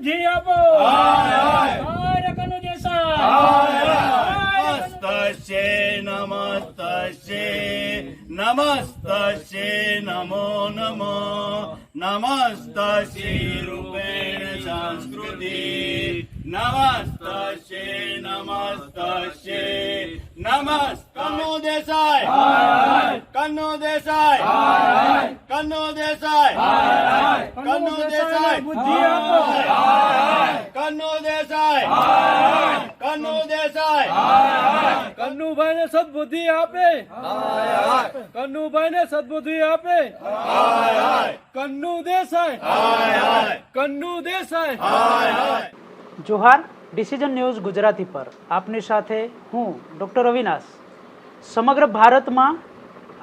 બુદ્ધિ આપો હાય કનુ દેસાઈ હાય કનુ નમસ્તસ્ય નમસ્તસ્ય નમસ્તસ્ય નમો નમઃ નમસ્તસ્ય રૂપેણ સંસ્કૃતિ નમસ્તસ્ય નમસ્તસ્ય નમસ્ કન્નુ દેસાઈ કન્નુ દેસાઈ કન્નુ દેસાઈ કન્નુ દેસાઈ બુદ્ધિ આપો કન્નુ દેસાઈ કન્નુ દેસાઈ કન્નુભાઈ ને સદબુદ્ધિ આપે. કન્નુભાઈ ને સદબુદ્ધિ આપે. કન્નુ દેસાઈ. કન્નુ દેસાઈ. જોહાર ડિસિઝન ન્યૂઝ ગુજરાતી પર. આપની સાથે હું ડૉક્ટર અવિનાશ. સમગ્ર ભારતમાં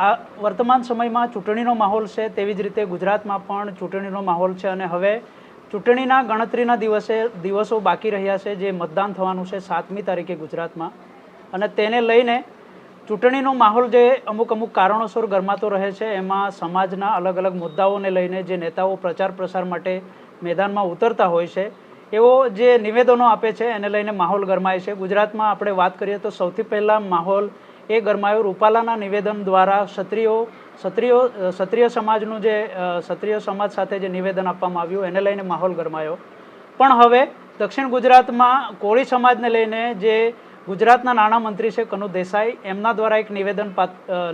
આ વર્તમાન સમયમાં ચૂંટણીનો માહોલ છે તેવી જ રીતે ગુજરાતમાં પણ ચૂંટણીનો માહોલ છે અને હવે ચૂંટણીના ગણતરીના દિવસે દિવસો બાકી રહ્યા છે જે મતદાન થવાનું છે સાતમી તારીખે ગુજરાતમાં. અને તેને લઈને ચૂંટણીનો માહોલ જે અમુક અમુક કારણોસર ગરમાતો રહે છે, એમાં સમાજના અલગ અલગ મુદ્દાઓને લઈને જે નેતાઓ પ્રચાર પ્રસાર માટે મેદાનમાં ઉતરતા હોય છે, એવો જે નિવેદનો આપે છે, એને લઈને માહોલ ગરમાય છે. ગુજરાતમાં આપણે વાત કરીએ તો સૌથી પહેલાં માહોલ એ ગરમાયો રૂપાલાના નિવેદન દ્વારા ક્ષત્રિયો ક્ષત્રિયો, ક્ષત્રિય સમાજનું જે ક્ષત્રિય સમાજ સાથે જે નિવેદન આપવામાં આવ્યું, એને લઈને માહોલ ગરમાયો. પણ હવે દક્ષિણ ગુજરાતમાં કોળી સમાજને લઈને જે ગુજરાતના નાણામંત્રી છે કનુ દેસાઈ. એમના દ્વારા એક નિવેદન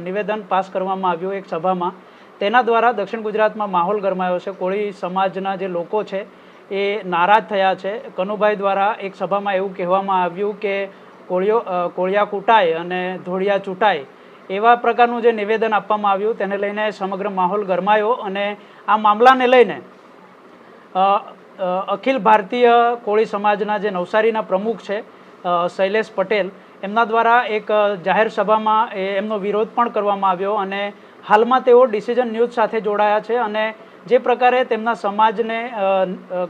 નિવેદન પાસ કરવામાં આવ્યું એક સભામાં. તેના દ્વારા દક્ષિણ ગુજરાતમાં માહોલ ગરમાયો છે. કોળી સમાજના જે લોકો છે એ નારાજ થયા છે. કનુભાઈ દ્વારા એક સભામાં એવું કહેવામાં આવ્યું કે કોળીઓ કોળિયા કૂટાય અને ધોળિયા ચૂંટાય. એવા પ્રકારનું જે નિવેદન આપવામાં આવ્યું તેને લઈને સમગ્ર માહોલ ગરમાયો અને આ મામલાને લઈને અખિલ ભારતીય કોળી સમાજના જે નવસારીના પ્રમુખ છે શૈલેષ પટેલ. એમના દ્વારા એક જાહેર સભામાં એમનો વિરોધ પણ કરવામાં આવ્યો અને હાલમાં તેઓ ડિસિઝન ન્યૂઝ સાથે જોડાયા છે અને જે પ્રકારે તેમના સમાજને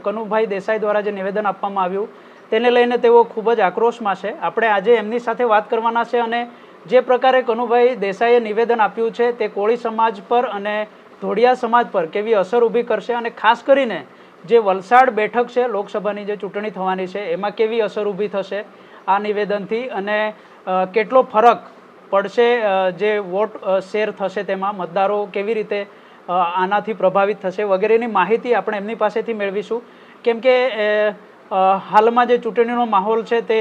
કનુભાઈ દેસાઈ દ્વારા જે નિવેદન આપવામાં આવ્યું, તેને લઈને તેઓ ખૂબ જ આક્રોશમાં છે. આપણે આજે એમની સાથે વાત કરવાના છે અને જે પ્રકારે કનુભાઈ દેસાઈએ નિવેદન આપ્યું છે તે કોળી સમાજ પર અને ધોળિયા સમાજ પર કેવી અસર ઊભી કરશે અને ખાસ કરીને જે વલસાડ બેઠક છે, લોકસભાની જે ચૂંટણી થવાની છે, એમાં કેવી અસર ઊભી થશે? આ નિવેદનથી અને કેટલો ફરક પડશે જે વોટ શેર થશે તેમાં? મતદારો કેવી રીતે આનાથી પ્રભાવિત થશે? વગેરેની માહિતી આપણે એમની પાસેથી મેળવીશું. કેમ કે હાલમાં જે ચૂંટણીનો માહોલ છે તે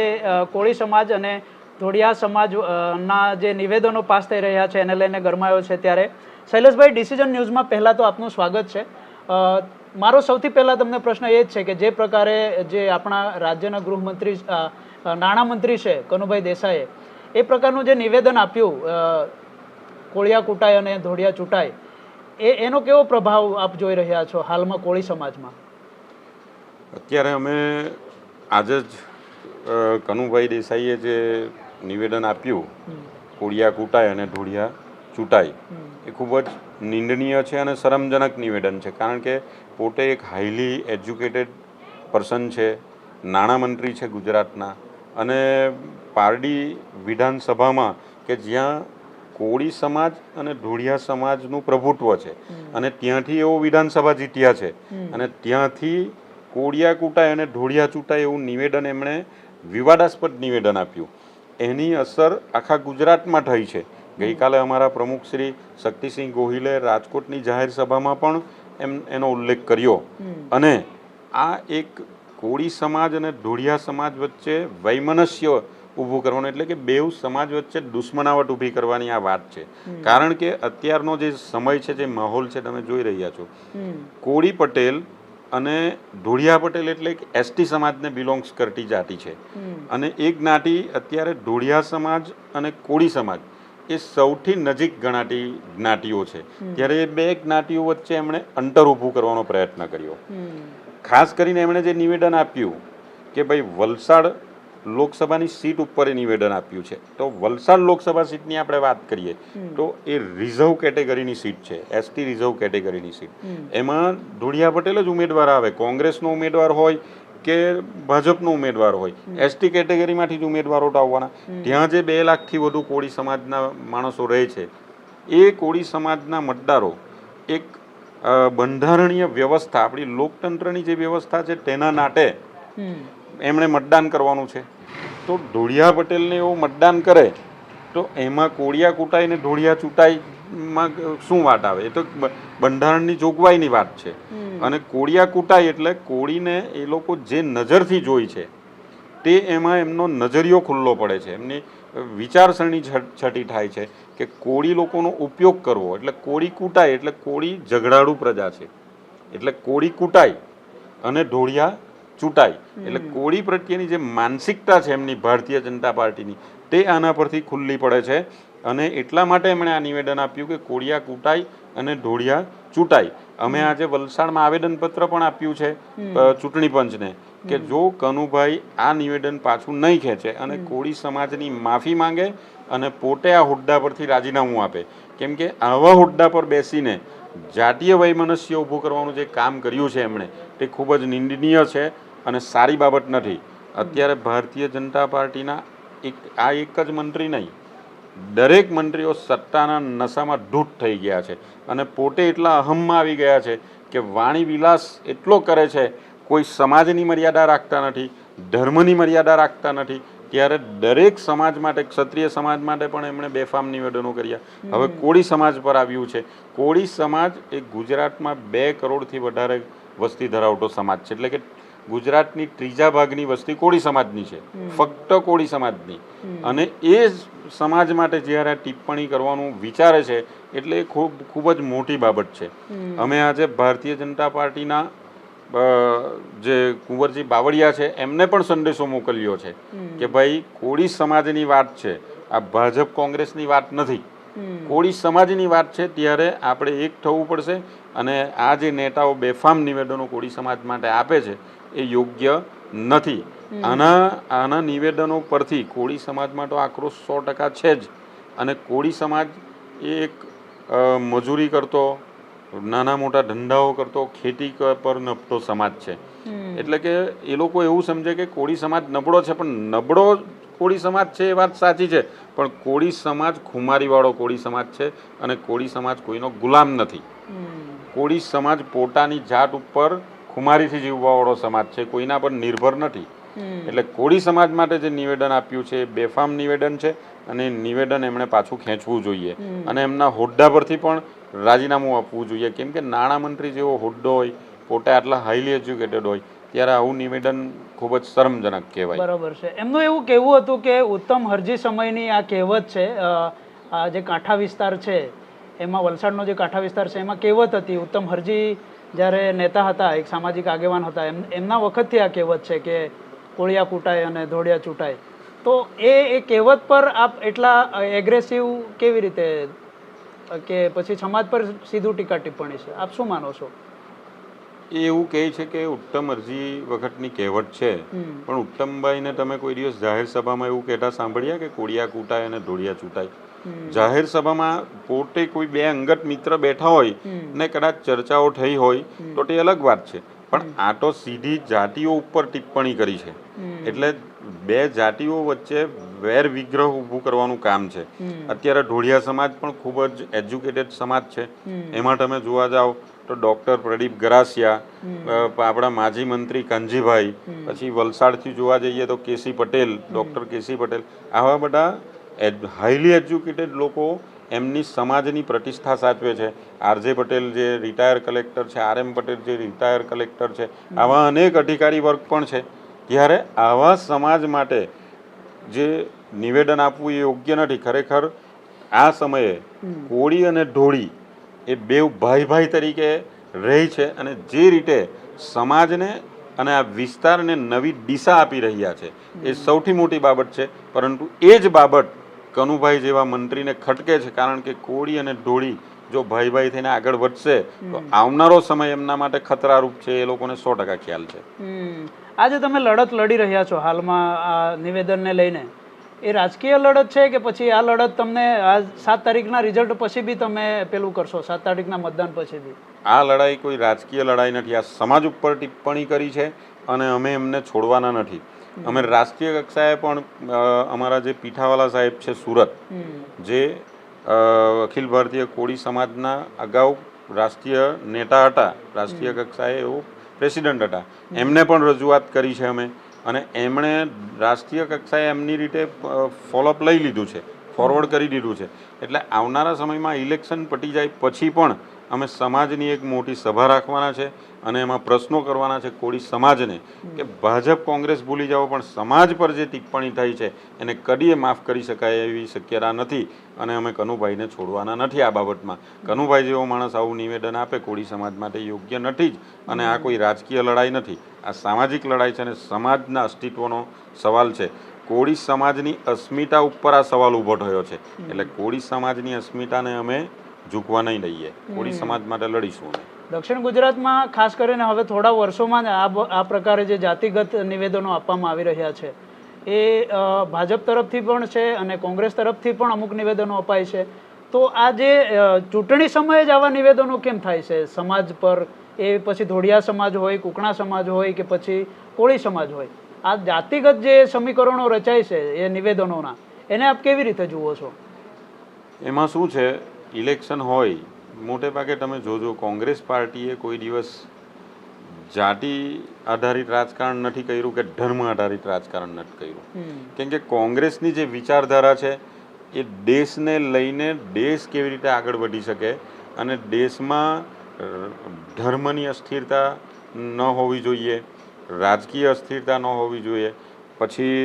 કોળી સમાજ અને ધોળિયા સમાજના જે નિવેદનો પાસ થઈ રહ્યા છે, એને લઈને ગરમાયો છે ત્યારે. શૈલેષભાઈ, ડિસિઝન ન્યૂઝમાં પહેલાં તો આપનું સ્વાગત છે. મારો સૌથી પહેલાં તમને પ્રશ્ન એ જ છે કે જે પ્રકારે જે આપણા રાજ્યના ગૃહમંત્રી નાણામંત્રી છે કનુભાઈ દેસાઈએ એ પ્રકારનું જે નિવેદન આપ્યું કોળિયા કૂટાય અને ધોળિયા ચૂંટાય એ એનો કેવો પ્રભાવ આપ જોઈ રહ્યા છો હાલમાં કોળી સમાજમાં? અત્યારે અમે આજે જ કનુભાઈ દેસાઈએ જે નિવેદન આપ્યું કોળિયા કૂટાય અને ઢોળિયા ચૂંટાય એ ખૂબ જ નિંદનીય છે અને શરમજનક નિવેદન છે. કારણ કે પોતે એક હાઈલી એજ્યુકેટેડ પર્સન છે નાણામંત્રી છે ગુજરાતના અને પારડી વિધાનસભામાં કે જ્યાં કોળી સમાજ અને ઢોળિયા સમાજનું પ્રભુત્વ છે અને ત્યાંથી એવો વિધાનસભા જીત્યા છે. અને ત્યાંથી કોળિયા કૂટાય અને ઢોળિયા ચૂંટાય એવું નિવેદન એમણે વિવાદાસ્પદ નિવેદન આપ્યું. એની અસર આખા ગુજરાતમાં થઈ છે. ગઈકાલે અમારા પ્રમુખ શ્રી શક્તિસિંહ ગોહિલે રાજકોટની જાહેર સભામાં પણ એમ એનો ઉલ્લેખ કર્યો. અને આ એક કોળી સમાજ અને ઢોળિયા સમાજ વચ્ચે વૈમનસ્ય ઊભું કરવાનું એટલે કે બેઉ સમાજ વચ્ચે દુશ્મનાવટ ઊભી કરવાની આ વાત છે. કારણ કે અત્યારનો જે સમય છે જે માહોલ છે તમે જોઈ રહ્યા છો. કોળી પટેલ અને ઢોળિયા પટેલ એટલે એક એસટી સમાજને બિલોંગ્સ કરતી જાતિ છે. અને એ જ્ઞાતિ અત્યારે ઢોળિયા સમાજ અને કોળી સમાજ એ સૌથી નજીક ગણાતી જ્ઞાતિઓ છે. ત્યારે એ બે જ્ઞાતિઓ વચ્ચે એમણે અંતર ઊભું કરવાનો પ્રયત્ન કર્યો. ખાસ કરીને એમણે જે નિવેદન આપ્યું કે ભાઈ વલસાડ લોકસભાની સીટ ઉપર એ નિવેદન આપ્યું છે. તો વલસાડ લોકસભા સીટની આપણે વાત કરીએ તો એ રિઝર્વ કેટેગરીની સીટ છે એસટી રિઝર્વ કેટેગરીની સીટ. એમાં ધોળિયા પટેલ જ ઉમેદવાર આવે કોંગ્રેસનો ઉમેદવાર હોય કે ભાજપનો ઉમેદવાર હોય. એસટી કેટેગરીમાંથી જ ઉમેદવારો આવવાના. ત્યાં જે બે લાખથી વધુ કોળી સમાજના માણસો રહે છે એ કોળી સમાજના મતદારો એક બંધારણીય વ્યવસ્થા આપણી લોકતંત્રની જે વ્યવસ્થા છે તેના નાટે એમણે મતદાન કરવાનું છે. તો ધોળિયા પટેલને એવું મતદાન કરે તો એમાં કોળિયા કૂટાઈને ને ઢોળિયા ચૂંટાઈમાં શું વાત આવે? એ તો બંધારણની જોગવાઈની વાત છે. અને કોળિયા કૂટાઈ એટલે કોળીને એ લોકો જે નજરથી જોઈ છે તે એમાં એમનો નજરિયો ખુલ્લો પડે છે. એમની વિચારસરણી છટી થાય છે કે કોળી લોકોનો ઉપયોગ કરવો. એટલે કોળી કૂટાય એટલે કોળી ઝઘડાળુ પ્રજા છે. એટલે કોળી કૂટાય અને ઢોળિયા ચૂંટાય એટલે કોળી પ્રત્યેની જે માનસિકતા છે એમની ભારતીય જનતા પાર્ટીની તે આના પરથી ખુલ્લી પડે છે. અને એટલા માટે એમણે આ નિવેદન આપ્યું કે કોળિયા કૂટાય અને ઢોળિયા ચૂંટાય અમે આજે વલસાડમાં આવેદનપત્ર પણ આપ્યું છે ચૂંટણી પંચને કે જો કનુભાઈ આ નિવેદન પાછું નહીં ખેંચે અને કોળી સમાજની માફી માંગે અને પોતે આ હોદ્દા પરથી રાજીનામું આપે. કેમ કે આવા હોદ્દા પર બેસીને જાતીય વૈમનસ્ય ઊભું કરવાનું જે કામ કર્યું છે એમણે તે ખૂબ જ નિંદનીય છે અને સારી બાબત નથી. અત્યારે ભારતીય જનતા પાર્ટીના એક આ એક જ મંત્રી નહીં દરેક મંત્રીઓ સત્તાના નશામાં ઢૂટ થઈ ગયા છે અને પોતે એટલા અહમમાં આવી ગયા છે કે વાણી વિલાસ એટલો કરે છે કોઈ સમાજની મર્યાદા રાખતા નથી ધર્મની મર્યાદા રાખતા નથી ત્યારે દરેક સમાજ માટે ક્ષત્રિય સમાજ માટે પણ એમણે બેફામ નિવેદનો કર્યા. હવે કોળી સમાજ પર આવ્યું છે. કોળી સમાજ એ ગુજરાતમાં બે કરોડથી વધારે વસ્તી ધરાવતો સમાજ છે. એટલે કે ગુજરાતની ત્રીજા ભાગની વસ્તી કોળી સમાજની છે. ફક્ત કોળી સમાજની. અને એ સમાજ માટે જ્યારે આ ટિપ્પણી કરવાનું વિચારે છે એટલે એ ખૂબ ખૂબ જ મોટી બાબત છે. અમે આજે ભારતીય જનતા પાર્ટીના જે કુંવરજી બાવળિયા છે એમને પણ સંદેશો મોકલ્યો છે કે ભાઈ કોળી સમાજની વાત છે. આ ભાજપ કોંગ્રેસની વાત નથી. કોળી સમાજની વાત છે ત્યારે આપણે એક થવું પડશે અને આ જે નેતાઓ બેફામ નિવેદનો કોળી સમાજ માટે આપે છે એ યોગ્ય નથી. આના આના નિવેદનો પરથી કોળી સમાજમાં તો આક્રોશ સો ટકા છે જ. અને કોળી સમાજ એ એક મજૂરી કરતો નાના મોટા ધંધાઓ કરતો ખેતી પર નપતો સમાજ છે. એટલે કે એ લોકો એવું સમજે કે કોળી સમાજ નબળો છે પણ નબળો કોળી સમાજ છે એ વાત સાચી છે. પણ કોળી સમાજ ખુમારીવાળો કોળી સમાજ છે અને કોળી સમાજ કોઈનો ગુલામ નથી. કોળી સમાજ પોતાની જાત ઉપર ખુમારીથી જીવવાવાળો સમાજ છે કોઈના પર નિર્ભર નથી. એટલે કોળી સમાજ માટે જે નિવેદન આપ્યું છે એ બેફામ નિવેદન છે અને નિવેદન એમણે પાછું ખેંચવું જોઈએ. અને એમના હોદ્દા પરથી પણ રાજીનામું આપવું જોઈએ. કેમ કે નાણામંત્રી જેવો હોદ્દો હોય પોતે આટલા હાઈલી એજ્યુકેટેડ હોય ત્યારે આવું નિવેદન ખૂબ જ શરમજનક કહેવાય. બરાબર છે. એમનું એવું કહેવું હતું કે ઉત્તમ હરજી સમયની આ કહેવત છે આ જે કાંઠા વિસ્તાર છે એમાં વલસાડનો જે કાંઠા વિસ્તાર છે એમાં કહેવત હતી ઉત્તમ હરજી જ્યારે નેતા હતા, એક સામાજિક આગેવાન હતા, એમ, એમના વખતથી આ કહેવત છે કે કોળિયા કૂટાય અને ધોળિયા ચૂંટાય. તો એ એ કહેવત પર આપ એટલા એગ્રેસિવ કેવી રીતે, કે પછી સમાજ પર સીધું ટીકા ટિપ્પણી છે? આપ શું માનો છો? એ એવું કહે છે કે ઉત્તમ અરજી વખતની કહેવત છે. પણ ઉત્તમભાઈને તમે કોઈ દિવસ જાહેર સભામાં એવું કહેતા સાંભળ્યા કે કોડિયા કૂટાય અને ધોળિયા ચૂંટાય? જાહેર સભામાં પોતે કોઈ બે અંગત મિત્ર બેઠા હોય ને કદાચ ચર્ચાઓ થઈ હોય તો તે અલગ વાત છે. પણ આ તો સીધી જાતિઓ ઉપર ટિપ્પણી કરી છે. એટલે બે જાતિઓ વચ્ચે વેર વિગ્રહ ઊભું કરવાનું કામ છે. અત્યારે ઢોળિયા સમાજ પણ ખૂબ જ એજ્યુકેટેડ સમાજ છે. એમાં તમે જોવા જાઓ તો ડોક્ટર પ્રદીપ ગરાસિયા આપણા માજી મંત્રી કાનજીભાઈ પછી વલસાડથી જોવા જઈએ તો KC Patel doctor KC Patel આવા બધા હાઈલી એજ્યુકેટેડ લોકો એમની સમાજની પ્રતિષ્ઠા સાચવે છે. આરજે પટેલ જે રિટાયર કલેક્ટર છે આર એમ પટેલ જે રિટાયર કલેક્ટર છે આવા અનેક અધિકારી વર્ગ પણ છે. ત્યારે આવા સમાજ માટે જે નિવેદન આપવું એ યોગ્ય નથી. ખરેખર આ સમયે કોળી અને ઢોળી એ બેઉ ભાઈ ભાઈ તરીકે રહી છે અને જે રીતે સમાજને અને આ વિસ્તારને નવી દિશા આપી રહ્યા છે એ સૌથી મોટી બાબત છે. પરંતુ એ જ બાબત કનુભાઈ જેવા મંત્રીને ખટકે છે કારણ કે કોળી અને ઢોળી જો ભાઈ ભાઈ થઈને આગળ વધશે તો આવનારો સમય એમના માટે ખતરારૂપ છે એ લોકોને સો ટકા ખ્યાલ છે. આજે તમે લડત લડી રહ્યા છો હાલમાં આ નિવેદનને લઈને. એ રાજકીય લડત છે કે પછી આ લડત તમને આ સાત તારીખના રિઝલ્ટ પછી બી તમે પેલું કરશો? સાત તારીખના મતદાન પછી બી. આ લડાઈ કોઈ રાજકીય લડાઈ નથી. આ સમાજ ઉપર ટિપ્પણી કરી છે અને અમે એમને છોડવાના નથી. અમે રાષ્ટ્રીય કક્ષાએ પણ અમારા જે પીઠાવાલા સાહેબ છે સુરત જે અખિલ ભારતીય કોળી સમાજના અગાઉ રાષ્ટ્રીય નેતા હતા રાષ્ટ્રીય કક્ષાએ એવો પ્રેસિડન્ટ હતા. એમને પણ રજૂઆત કરી છે અમે. અને એમણે રાષ્ટ્રીય કક્ષાએ એમની રીતે ફોલોઅપ લઈ લીધું છે ફોરવર્ડ કરી દીધું છે. એટલે આવનારા સમયમાં ઇલેક્શન પટી જાય પછી પણ અમે સમાજની એક મોટી સભા રાખવાના છે અને એમાં પ્રશ્નો કરવાના છે કોળી સમાજને કે ભાજપ કોંગ્રેસ ભૂલી જાઓ પણ સમાજ પર જે ટિપ્પણી થઈ છે એને કદીએ માફ કરી શકાય એવી શક્યતા નથી અને અમે કનુભાઈને છોડવાના નથી આ બાબતમાં. કનુભાઈ જેવો માણસ આવું નિવેદન આપે કોળી સમાજ માટે યોગ્ય નથી જ અને આ કોઈ રાજકીય લડાઈ નથી. આ સામાજિક લડાઈ છે અને સમાજના અસ્તિત્વનો સવાલ છે. કોળી સમાજની અસ્મિતા ઉપર આ સવાલ ઊભો થયો છે. એટલે કોળી સમાજની અસ્મિતાને અમે ઝૂકવા નહીં દઈએ. કોળી સમાજ માટે લડીશું દક્ષિણ ગુજરાતમાં ખાસ કરીને હવે થોડા વર્ષોમાં આ આ પ્રકારે જે જાતિગત નિવેદનો આપવામાં આવી રહ્યા છે એ ભાજપ તરફથી પણ છે અને કોંગ્રેસ તરફથી પણ અમુક નિવેદનો અપાય છે. તો આ જે ચૂંટણી સમયે જ આવા નિવેદનો કેમ થાય છે? સમાજ પર એ પછી ધોળિયા સમાજ હોય કુકણા સમાજ હોય કે પછી કોળી સમાજ હોય. આ જાતિગત જે સમીકરણો રચાય છે એ નિવેદનોના એને આપ કેવી રીતે જુઓ છો? એમાં શું છે? ઇલેક્શન હોય મોટે ભાગે તમે જોજો કોંગ્રેસ પાર્ટીએ કોઈ દિવસ જાતિ આધારિત રાજકારણ નથી કર્યું કે ધર્મ આધારિત રાજકારણ નથી કર્યું. કેમ કે કોંગ્રેસની જે વિચારધારા છે એ દેશને લઈને દેશ કેવી રીતે આગળ વધી શકે અને દેશમાં ધર્મની અસ્થિરતા ન હોવી જોઈએ રાજકીય અસ્થિરતા ન હોવી જોઈએ. પછી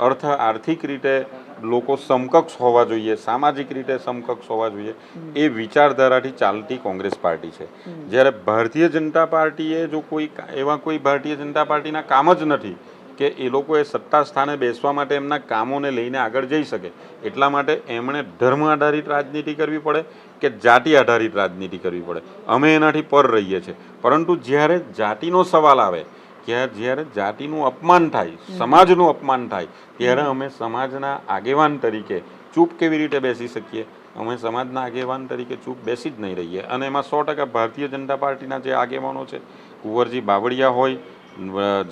અર્થ આર્થિક રીતે લોકો સમકક્ષ હોવા જોઈએ સામાજિક રીતે સમકક્ષ હોવા જોઈએ એ વિચારધારાથી ચાલતી કોંગ્રેસ પાર્ટી છે. જ્યારે ભારતીય જનતા પાર્ટીએ જો કોઈ એવા કોઈ ભારતીય જનતા પાર્ટીના કામ જ નથી કે એ લોકોએ સત્તા સ્થાને બેસવા માટે એમના કામોને લઈને આગળ જઈ શકે. એટલા માટે એમણે ધર્મ આધારિત રાજનીતિ કરવી પડે કે જાતિ આધારિત રાજનીતિ કરવી પડે. અમે એનાથી પર રહીએ છીએ. પરંતુ જ્યારે જાતિનો સવાલ આવે કે જ્યારે જાતિનું અપમાન થાય સમાજનું અપમાન થાય ત્યારે અમે સમાજના આગેવાન તરીકે ચૂપ કેવી રીતે બેસી શકીએ? અમે સમાજના આગેવાન તરીકે ચૂપ બેસી જ નહીં રહીએ. અને એમાં સો ટકા ભારતીય જનતા પાર્ટીના જે આગેવાનો છે કુંવરજી બાવળિયા હોય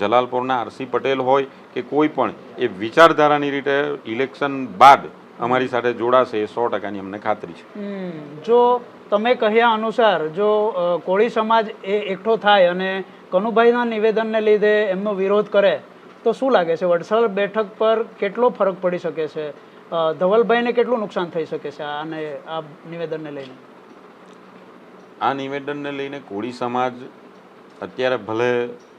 જલાલપુરના આરસી પટેલ હોય કે કોઈ પણ એ વિચારધારાની રીતે ઇલેક્શન બાદ અમારી સાથે જોડાશે એ સો ટકાની અમને ખાતરી છે. જો તમે કહ્યા અનુસાર જો કોળી સમાજ એ એકઠો થાય અને કનુભાઈના નિવેદનને લીધે એમનો વિરોધ કરે તો શું લાગે છે? વડસર બેઠક પર કેટલો ફરક પડી શકે છે? ધવલભાઈને કેટલું નુકસાન થઈ શકે છે આને આ નિવેદનને લઈને? આ નિવેદનને લઈને કોળી સમાજ અત્યારે ભલે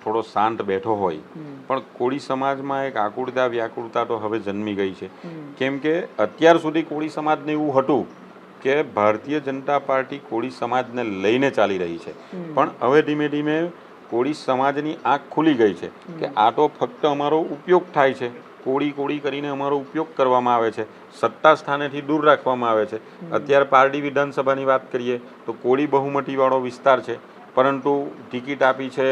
થોડો શાંત બેઠો હોય. પણ કોળી સમાજમાં એક આકુળતા વ્યાકુળતા તો હવે જન્મી ગઈ છે. કેમ કે અત્યાર સુધી કોળી સમાજને એવું હતું કે ભારતીય જનતા પાર્ટી કોળી સમાજને લઈને ચાલી રહી છે. પણ હવે ધીમે ધીમે કોળી સમાજની આંખ ખુલી ગઈ છે કે આ તો ફક્ત અમારો ઉપયોગ થાય છે. કોળી કોળી કરીને અમારો ઉપયોગ કરવામાં આવે છે. સત્તા સ્થાનેથી દૂર રાખવામાં આવે છે. અત્યારે પારડી વિધાનસભાની વાત કરીએ તો કોળી બહુમતીવાળો વિસ્તાર છે. પરંતુ ટિકિટ આપી છે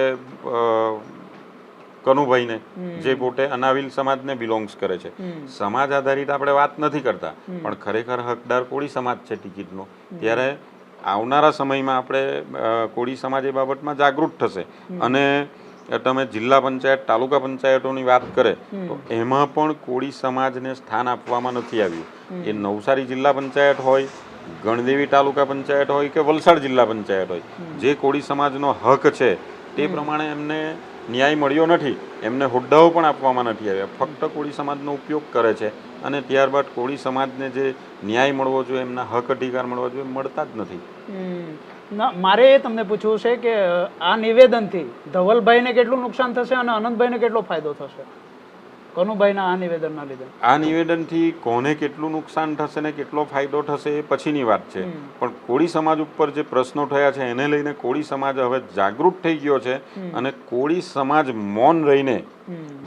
કનુભાઈને જે પોતે અનાવિલ સમાજને બિલોંગ્સ કરે છે. સમાજ આધારિત આપણે વાત નથી કરતા પણ ખરેખર હકદાર કોળી સમાજ છે ટિકિટનો. ત્યારે આવનારા સમયમાં આપણે કોળી સમાજ એ બાબતમાં જાગૃત થશે. અને તમે જિલ્લા પંચાયત તાલુકા પંચાયતોની વાત કરે તો એમાં પણ કોળી સમાજને સ્થાન આપવામાં નથી આવ્યું. એ નવસારી જિલ્લા પંચાયત હોય ગણદેવી તાલુકા પંચાયત હોય કે વલસાડ જિલ્લા પંચાયત હોય જે કોળી સમાજનો હક છે તે પ્રમાણે એમને ન્યાય મળ્યો નથી એમને હોદ્દાઓ પણ આપવામાં નથી આવ્યા. ફક્ત કોળી સમાજનો ઉપયોગ કરે છે અને ત્યારબાદ કોળી સમાજને જે ન્યાય મળવો જોઈએ એમના હક અધિકાર મળવા જોઈએ મળતા જ નથી. મારે એ તમને પૂછવું છે કે આ નિવેદનથી ધવલભાઈને કેટલું નુકસાન થશે અને અનંતભાઈને કેટલો ફાયદો થશે? કનુભાઈના આ નિવેદનના લીધે? આ નિવેદનથી કોને કેટલું નુકસાન થશે ને કેટલો ફાયદો થશે એ પછીની વાત છે. પણ કોળી સમાજ ઉપર જે પ્રશ્નો થયા છે એને લઈને કોળી સમાજ હવે જાગૃત થઈ ગયો છે અને કોળી સમાજ મૌન રહીને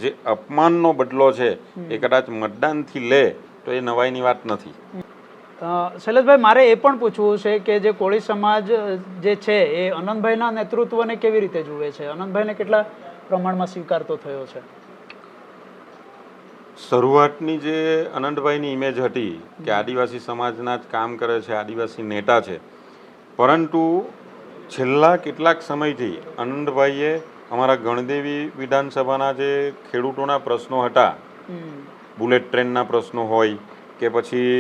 જે અપમાનનો બદલો છે એ કદાચ મતદાનથી લે તો એ નવાઈની વાત નથી. શૈલેષભાઈ મારે એ પણ પૂછવું છે કે જે કોળી સમાજ જે છે એ અનંતભાઈના નેતૃત્વને કેવી રીતે જુએ છે? અનંતભાઈને કેટલા પ્રમાણમાં સ્વીકારતો થયો છે? શરૂઆતની જે અનંતભાઈની ઇમેજ હતી કે આદિવાસી સમાજના જ કામ કરે છે આદિવાસી નેતા છે પરંતુ છેલ્લા કેટલાક સમયથી અનંતભાઈએ અમારા ગણદેવી વિધાનસભાના જે ખેડૂતોના પ્રશ્નો હતા બુલેટ ટ્રેનના પ્રશ્નો હોય કે પછી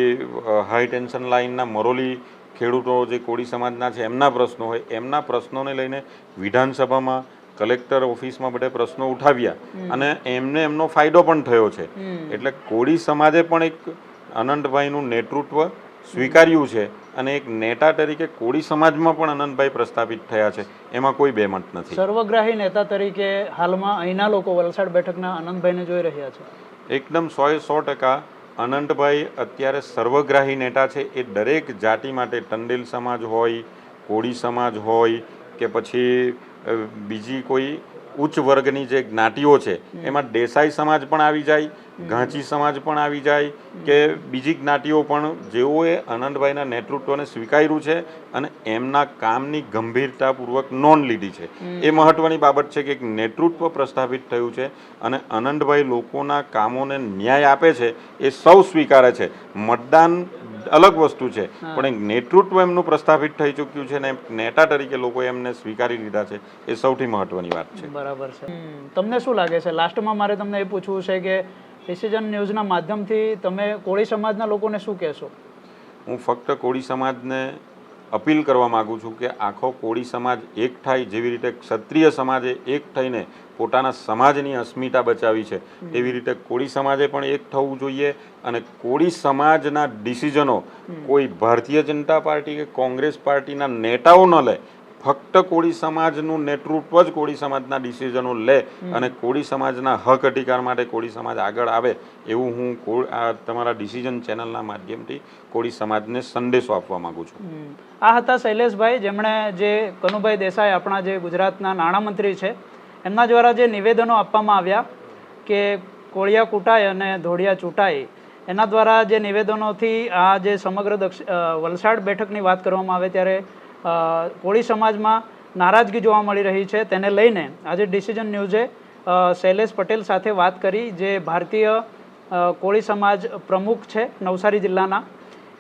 હાઈ ટેન્શન લાઇનના મરોલી ખેડૂતો જે કોળી સમાજના છે એમના પ્રશ્નો હોય એમના પ્રશ્નોને લઈને વિધાનસભામાં કલેક્ટર ઓફિસમાં બધે પ્રશ્નો ઉઠાવ્યા અને એમને એમનો ફાયદો પણ થયો છે. એટલે કોળી સમાજે પણ એક અનંતભાઈનું નેતૃત્વ સ્વીકાર્યું છે અને એક નેતા તરીકે કોળી સમાજમાં પણ અનંતભાઈ પ્રસ્થાપિત થયા છે. એમાં કોઈ બેમત નથી. સર્વગ્રાહી નેતા તરીકે હાલમાં અહીંના લોકો વલસાડ બેઠકના અનંતભાઈને જોઈ રહ્યા છે. એકદમ સો એ સો ટકા અનંતભાઈ અત્યારે સર્વગ્રાહી નેતા છે. એ દરેક જાતિ માટે ટંડેલ સમાજ હોય કોળી સમાજ હોય કે પછી બીજી કોઈ ઉચ્ચ વર્ગની જે જ્ઞાતિઓ છે, એમાં દેસાઈ સમાજ પણ આવી જાય, ઘાંચી સમાજ પણ આવી જાય કે બીજી જ્ઞાતિઓ પણ જેઓએ આનંદભાઈના નેતૃત્વને સ્વીકાર્યું છે અને એમના કામની ગંભીરતાપૂર્વક નોંધ લીધી છે. એ મહત્વની બાબત છે કે એક નેતૃત્વ પ્રસ્થાપિત થયું છે અને આનંદભાઈ લોકોના કામોને ન્યાય આપે છે, એ સૌ સ્વીકારે છે. મતદાન અલગ વસ્તુ છે. પણ એક નેતૃત્વ એમનું પ્રસ્થાપિત થઈ ચૂક્યું છે ને નેતા તરીકે લોકો એમને સ્વીકારી લીધા છે એ સૌથી મહત્વની વાત છે. બરાબર છે. તમને શું લાગે છે? લાસ્ટમાં મારે તમને એ પૂછવું છે કે ડિસિઝન ન્યૂઝના માધ્યમથી તમે કોળી સમાજના લોકોને શું કહેશો? હું ફક્ત કોળી સમાજને અપીલ કરવા માગું છું કે આખો કોળી સમાજ એક થાય જેવી રીતે ક્ષત્રિય સમાજે એક થઈને પોતાના સમાજની અસ્મિતા બચાવી છે, એવી રીતે કોળી સમાજે પણ એક થવું જોઈએ અને કોળી સમાજના ડિસિઝનો કોઈ ભારતીય જનતા પાર્ટી કે કોંગ્રેસ પાર્ટીના નેતાઓ ન લે ફક્ત કોળી સમાજનું નેતૃત્વ જ કોળી સમાજના ડિસિઝનો લે અને કોળી સમાજના હક અધિકાર માટે કોળી સમાજ આગળ આવે એવું હું આ તમારા ડિસિઝન ચેનલના માધ્યમથી કોળી સમાજને સંદેશો આપવા માંગુ છું. આ હતા શૈલેષભાઈ જેમણે જે કનુભાઈ દેસાઈ આપણા જે ગુજરાતના નાણામંત્રી છે એમના દ્વારા જે નિવેદનો આપવામાં આવ્યા કે કોળિયા કૂટાય અને ધોળિયા ચૂંટાય એના દ્વારા જે નિવેદનોથી આ જે સમગ્ર દક્ષિણ વલસાડ બેઠકની વાત કરવામાં આવે ત્યારે કોળી સમાજમાં નારાજગી જોવા મળી રહી છે. તેને લઈને આજે ડિસિઝન ન્યૂઝે શૈલેષ પટેલ સાથે વાત કરી, જે ભારતીય કોળી સમાજ પ્રમુખ છે નવસારી જિલ્લાના.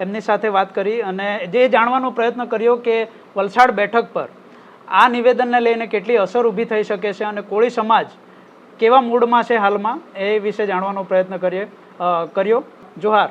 એમની સાથે વાત કરી અને જે જાણવાનો પ્રયત્ન કર્યો કે વલસાડ બેઠક પર આ નિવેદનને લઈને કેટલી અસર ઊભી થઈ શકે છે અને કોળી સમાજ કેવા મૂડમાં છે હાલમાં એ વિશે જાણવાનો પ્રયત્ન કરીએ કર્યો. જોહાર.